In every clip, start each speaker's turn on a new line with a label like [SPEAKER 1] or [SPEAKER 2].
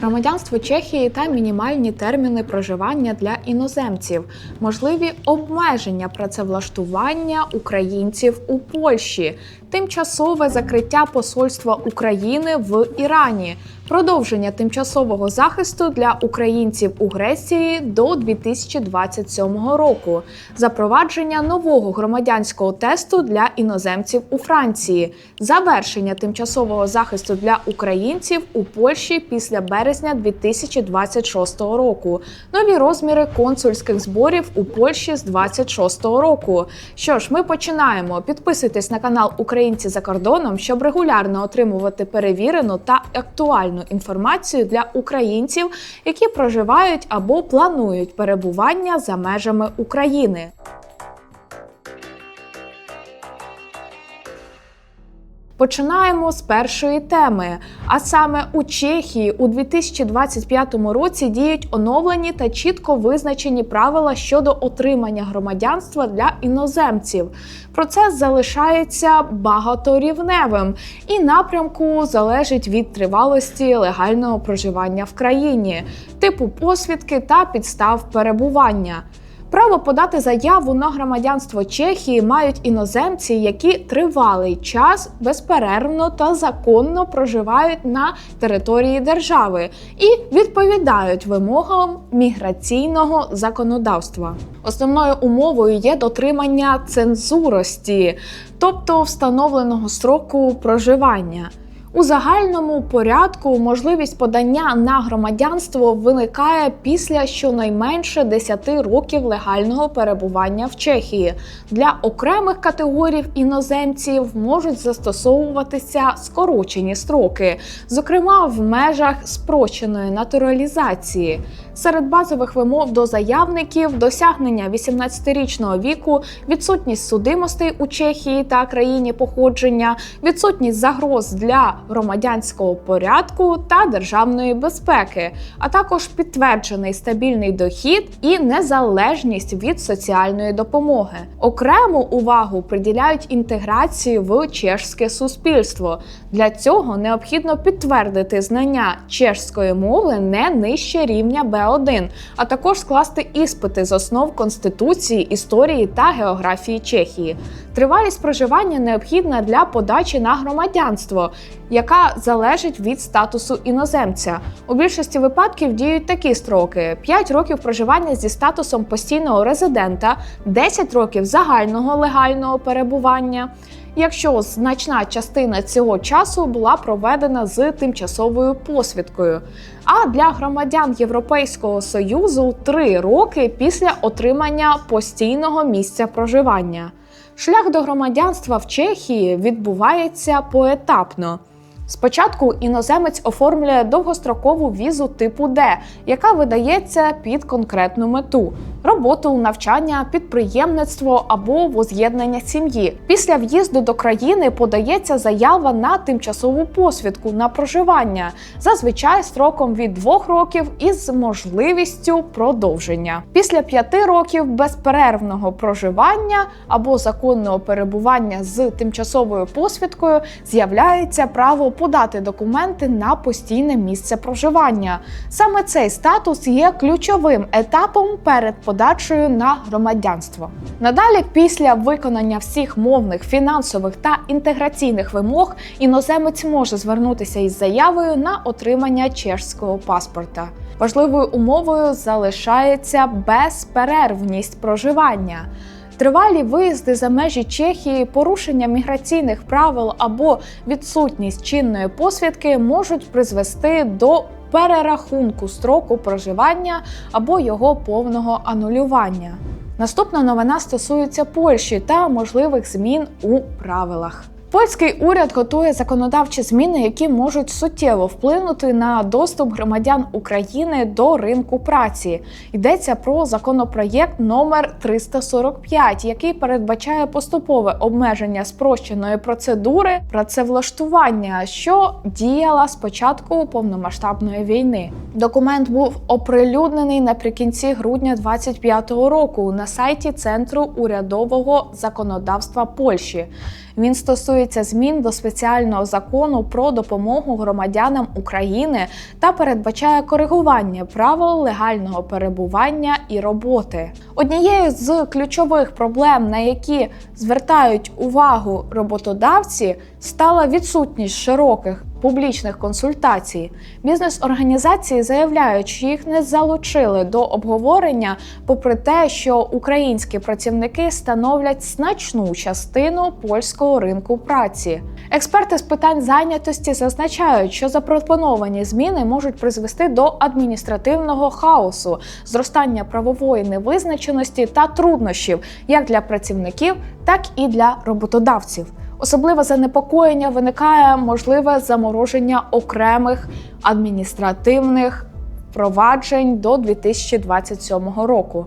[SPEAKER 1] Громадянство Чехії та мінімальні терміни проживання для іноземців, можливі обмеження працевлаштування українців у Польщі, тимчасове закриття посольства України в Ірані, продовження тимчасового захисту для українців у Греції до 2027 року, запровадження нового громадянського тесту для іноземців у Франції, завершення тимчасового захисту для українців у Польщі після березня 2026 року, нові розміри консульських зборів у Польщі з 26 року. Що ж, ми починаємо. Підписуйтесь на канал Українці за кордоном, щоб регулярно отримувати перевірену та актуальну інформацію для українців, які проживають або планують перебування за межами України. Починаємо з першої теми. А саме у Чехії у 2025 році діють оновлені та чітко визначені правила щодо отримання громадянства для іноземців. Процес залишається багаторівневим і напрямку залежить від тривалості легального проживання в країні, типу посвідки та підстав перебування. Право подати заяву на громадянство Чехії мають іноземці, які тривалий час безперервно та законно проживають на території держави і відповідають вимогам міграційного законодавства. Основною умовою є дотримання цензурості, тобто встановленого строку проживання. У загальному порядку можливість подання на громадянство виникає після щонайменше 10 років легального перебування в Чехії. Для окремих категорій іноземців можуть застосовуватися скорочені строки, зокрема в межах спрощеної натуралізації. Серед базових вимог до заявників досягнення 18-річного віку, відсутність судимостей у Чехії та країні походження, відсутність загроз для громадянського порядку та державної безпеки, а також підтверджений стабільний дохід і незалежність від соціальної допомоги. Окрему увагу приділяють інтеграції в чешське суспільство. Для цього необхідно підтвердити знання чешської мови не нижче рівня Б1, а також скласти іспити з основ конституції, історії та географії Чехії. Тривалість проживання необхідна для подачі на громадянство, яка залежить від статусу іноземця. У більшості випадків діють такі строки: 5 років проживання зі статусом постійного резидента, 10 років загального легального перебування. Якщо значна частина цього часу була проведена з тимчасовою посвідкою. А для громадян Європейського союзу 3 роки після отримання постійного місця проживання. Шлях до громадянства в Чехії відбувається поетапно. Спочатку іноземець оформлює довгострокову візу типу Д, яка видається під конкретну мету: роботу, навчання, підприємництво або воз'єднання сім'ї. Після в'їзду до країни подається заява на тимчасову посвідку на проживання, зазвичай строком від двох років із можливістю продовження. Після п'яти років безперервного проживання або законного перебування з тимчасовою посвідкою з'являється право подати документи на постійне місце проживання. Саме цей статус є ключовим етапом перед подачею на громадянство. Надалі, після виконання всіх мовних, фінансових та інтеграційних вимог, іноземець може звернутися із заявою на отримання чешського паспорта. Важливою умовою залишається безперервність проживання. Тривалі виїзди за межі Чехії, порушення міграційних правил або відсутність чинної посвідки можуть призвести до перерахунку строку проживання або його повного анулювання. Наступна новина стосується Польщі та можливих змін у правилах. Польський уряд готує законодавчі зміни, які можуть суттєво вплинути на доступ громадян України до ринку праці. Йдеться про законопроєкт номер 345, який передбачає поступове обмеження спрощеної процедури працевлаштування, що діяла з початку повномасштабної війни. Документ був оприлюднений наприкінці грудня 2025 року на сайті Центру урядового законодавства Польщі. Він стосується змін до спеціального закону про допомогу громадянам України та передбачає коригування правил легального перебування і роботи. Однією з ключових проблем, на які звертають увагу роботодавці, стала відсутність широких публічних консультацій. Бізнес-організації заявляють, що їх не залучили до обговорення, попри те, що українські працівники становлять значну частину польського ринку праці. Експерти з питань зайнятості зазначають, що запропоновані зміни можуть призвести до адміністративного хаосу, зростання правової невизначеності та труднощів як для працівників, так і для роботодавців. Особливе занепокоєння виникає можливе замороження окремих адміністративних впроваджень до 2027 року.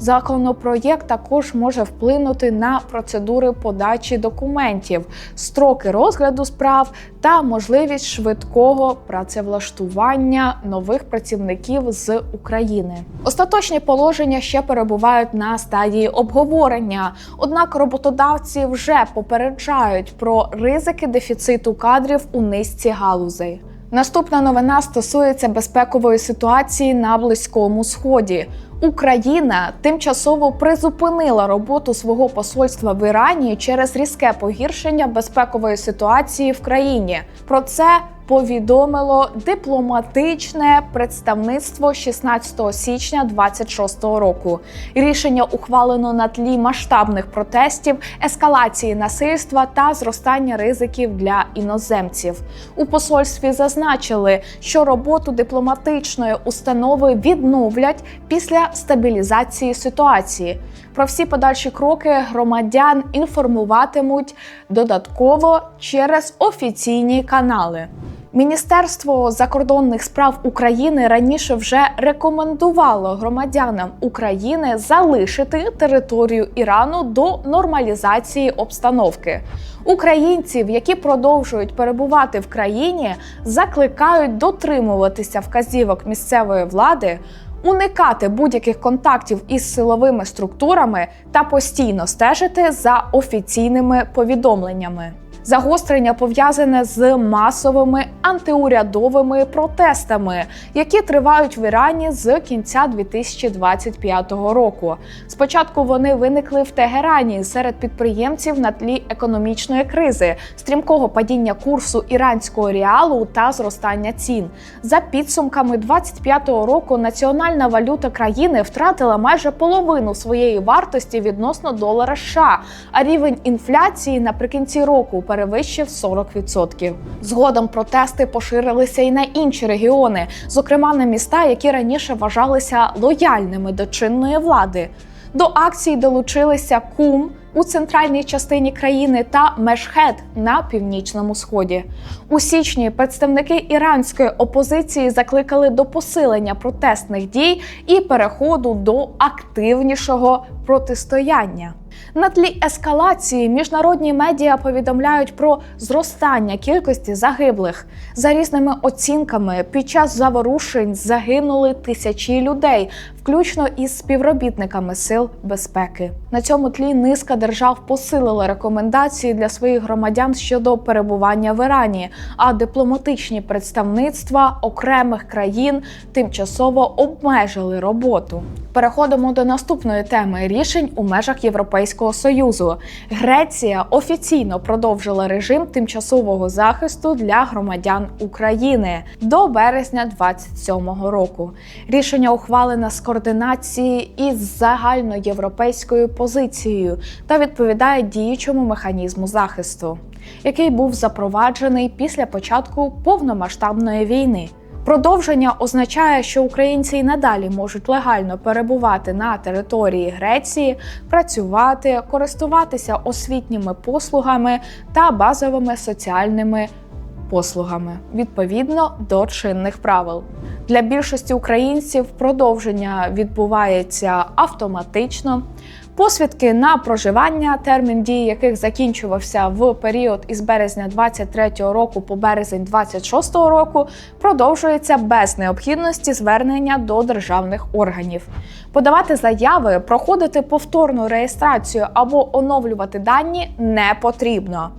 [SPEAKER 1] Законопроєкт також може вплинути на процедури подачі документів, строки розгляду справ та можливість швидкого працевлаштування нових працівників з України. Остаточні положення ще перебувають на стадії обговорення, однак роботодавці вже попереджають про ризики дефіциту кадрів у низці галузей. Наступна новина стосується безпекової ситуації на Близькому Сході. Україна тимчасово призупинила роботу свого посольства в Ірані через різке погіршення безпекової ситуації в країні. Про це повідомило дипломатичне представництво 16 січня 26 року. Рішення ухвалено на тлі масштабних протестів, ескалації насильства та зростання ризиків для іноземців. У посольстві зазначили, що роботу дипломатичної установи відновлять після стабілізації ситуації. Про всі подальші кроки громадян інформуватимуть додатково через офіційні канали. Міністерство закордонних справ України раніше вже рекомендувало громадянам України залишити територію Ірану до нормалізації обстановки. Українців, які продовжують перебувати в країні, закликають дотримуватися вказівок місцевої влади. Уникати будь-яких контактів із силовими структурами та постійно стежити за офіційними повідомленнями. Загострення пов'язане з масовими антиурядовими протестами, які тривають в Ірані з кінця 2025 року. Спочатку вони виникли в Тегерані серед підприємців на тлі економічної кризи, стрімкого падіння курсу іранського реалу та зростання цін. За підсумками 25-го року національна валюта країни втратила майже половину своєї вартості відносно долара США, а рівень інфляції наприкінці року перевищив 40%. Згодом протести поширилися і на інші регіони, зокрема на міста, які раніше вважалися лояльними до чинної влади. До акцій долучилися Кум у центральній частині країни та Мешхед на північному сході. У січні представники іранської опозиції закликали до посилення протестних дій і переходу до активнішого протистояння. На тлі ескалації міжнародні медіа повідомляють про зростання кількості загиблих. За різними оцінками, під час заворушень загинули тисячі людей, включно із співробітниками сил безпеки. На цьому тлі низка держав посилила рекомендації для своїх громадян щодо перебування в Ірані, а дипломатичні представництва окремих країн тимчасово обмежили роботу. Переходимо до наступної теми рішень у межах Європейського союзу. Греція офіційно продовжила режим тимчасового захисту для громадян України до березня 27-го року. Рішення ухвалене з координації із загальноєвропейською позицією та відповідає діючому механізму захисту, який був запроваджений після початку повномасштабної війни. Продовження означає, що українці й надалі можуть легально перебувати на території Греції, працювати, користуватися освітніми послугами та базовими соціальними послугами відповідно до чинних правил. Для більшості українців продовження відбувається автоматично. Посвідки на проживання, термін дії яких закінчувався в період із березня 23 року по березень 26 року, продовжується без необхідності звернення до державних органів. Подавати заяви, проходити повторну реєстрацію або оновлювати дані не потрібно.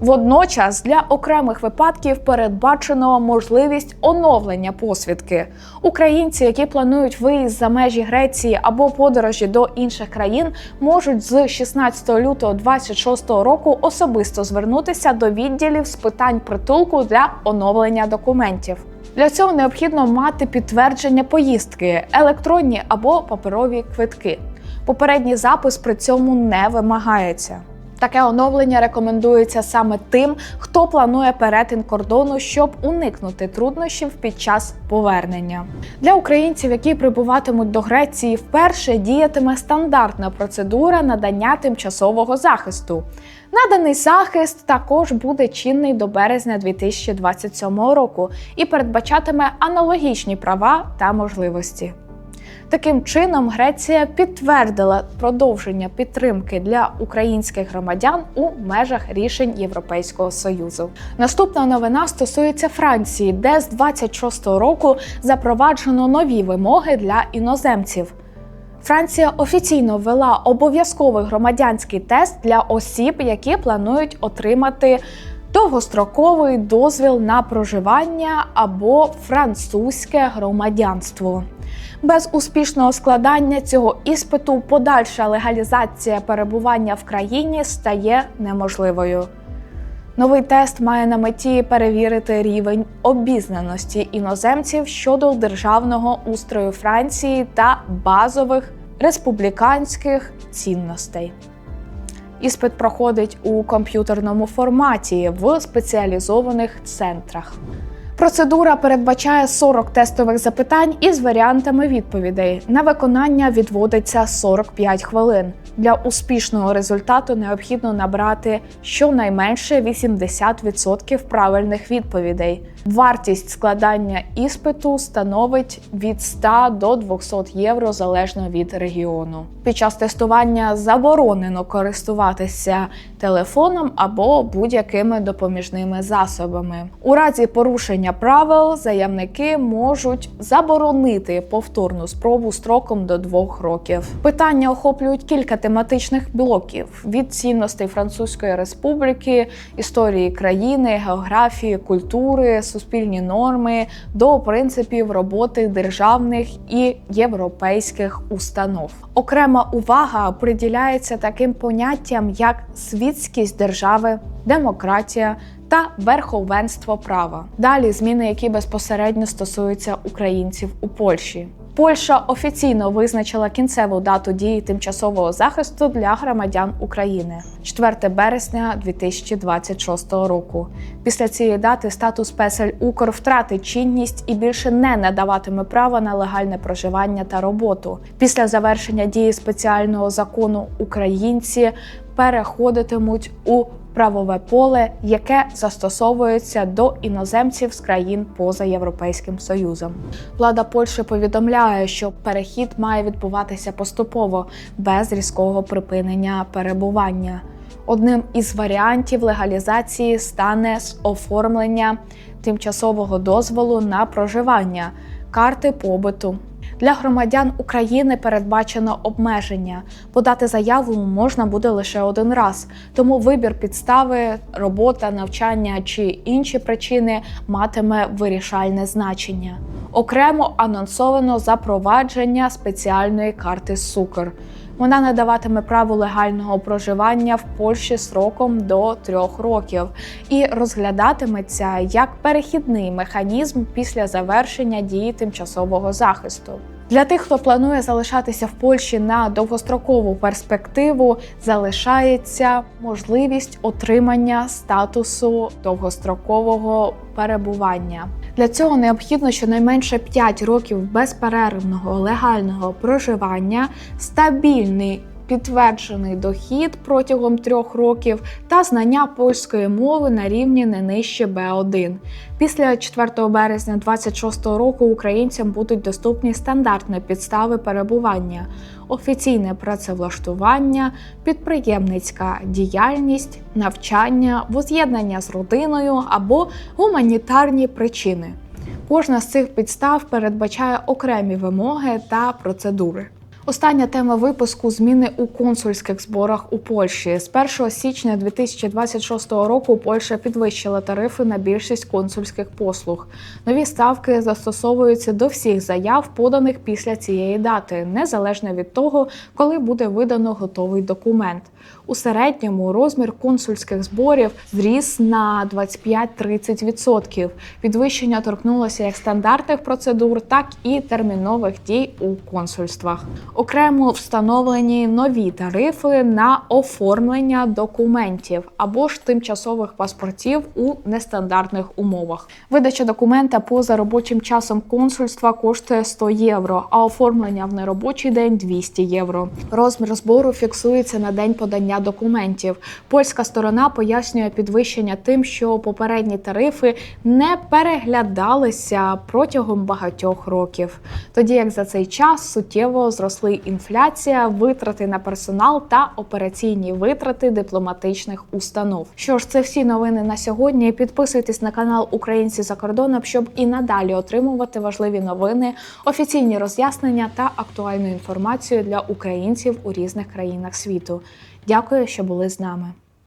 [SPEAKER 1] Водночас для окремих випадків передбачено можливість оновлення посвідки. Українці, які планують виїзд за межі Греції або подорожі до інших країн, можуть з 16 лютого 2026 року особисто звернутися до відділів з питань притулку для оновлення документів. Для цього необхідно мати підтвердження поїздки, електронні або паперові квитки. Попередній запис при цьому не вимагається. Таке оновлення рекомендується саме тим, хто планує перетин кордону, щоб уникнути труднощів під час повернення. Для українців, які прибуватимуть до Греції, вперше діятиме стандартна процедура надання тимчасового захисту. Наданий захист також буде чинний до березня 2027 року і передбачатиме аналогічні права та можливості. Таким чином, Греція підтвердила продовження підтримки для українських громадян у межах рішень Європейського союзу. Наступна новина стосується Франції, де з 26-го року запроваджено нові вимоги для іноземців. Франція офіційно ввела обов'язковий громадянський тест для осіб, які планують отримати довгостроковий дозвіл на проживання або французьке громадянство. Без успішного складання цього іспиту подальша легалізація перебування в країні стає неможливою. Новий тест має на меті перевірити рівень обізнаності іноземців щодо державного устрою Франції та базових республіканських цінностей. Іспит проходить у комп'ютерному форматі в спеціалізованих центрах. Процедура передбачає 40 тестових запитань із варіантами відповідей. На виконання відводиться 45 хвилин. Для успішного результату необхідно набрати щонайменше 80% правильних відповідей. Вартість складання іспиту становить від 100 до 200 євро залежно від регіону. Під час тестування заборонено користуватися телефоном або будь-якими допоміжними засобами. У разі порушення правил заявники можуть заборонити повторну спробу строком до двох років. Питання охоплюють кілька тематичних блоків: від цінностей Французької республіки, історії країни, географії, культури, суспільні норми до принципів роботи державних і європейських установ. Окрема увага приділяється таким поняттям, як світськість держави, демократія. Та верховенство права. Далі зміни, які безпосередньо стосуються українців у Польщі. Польща офіційно визначила кінцеву дату дії тимчасового захисту для громадян України 4 березня 2026 року. Після цієї дати статус Песель Укр втратить чинність і більше не надаватиме права на легальне проживання та роботу. Після завершення дії спеціального закону українці переходитимуть у правове поле, яке застосовується до іноземців з країн поза Європейським Союзом. Влада Польщі повідомляє, що перехід має відбуватися поступово без різкого припинення перебування. Одним із варіантів легалізації стане оформлення тимчасового дозволу на проживання, карти побиту. Для громадян України передбачено обмеження. Подати заяву можна буде лише один раз, тому вибір підстави, робота, навчання чи інші причини матиме вирішальне значення. Окремо анонсовано запровадження спеціальної карти Сукр. Вона надаватиме право легального проживання в Польщі сроком до трьох років і розглядатиметься як перехідний механізм після завершення дії тимчасового захисту. Для тих, хто планує залишатися в Польщі на довгострокову перспективу, залишається можливість отримання статусу довгострокового перебування. Для цього необхідно щонайменше 5 років безперервного легального проживання, стабільний підтверджений дохід протягом трьох років та знання польської мови на рівні не нижче Б1. Після 4 березня 2026 року українцям будуть доступні стандартні підстави перебування, офіційне працевлаштування, підприємницька діяльність, навчання, воз'єднання з родиною або гуманітарні причини. Кожна з цих підстав передбачає окремі вимоги та процедури. Остання тема випуску зміни у консульських зборах у Польщі. З 1 січня 2026 року Польща підвищила тарифи на більшість консульських послуг. Нові ставки застосовуються до всіх заяв, поданих після цієї дати, незалежно від того, коли буде видано готовий документ. У середньому розмір консульських зборів зріс на 25-30%. Підвищення торкнулося як стандартних процедур, так і термінових дій у консульствах. Окремо встановлені нові тарифи на оформлення документів або ж тимчасових паспортів у нестандартних умовах. Видача документа поза робочим часом консульства коштує 100 євро, а оформлення в неробочий день 200 євро. Розмір збору фіксується на день подання документів. Польська сторона пояснює підвищення тим, що попередні тарифи не переглядалися протягом багатьох років. Тоді як за цей час суттєво зросли інфляція, витрати на персонал та операційні витрати дипломатичних установ. Що ж, це всі новини на сьогодні. Підписуйтесь на канал Українці за кордоном, щоб і надалі отримувати важливі новини, офіційні роз'яснення та актуальну інформацію для українців у різних країнах світу. Дякую, що були з нами.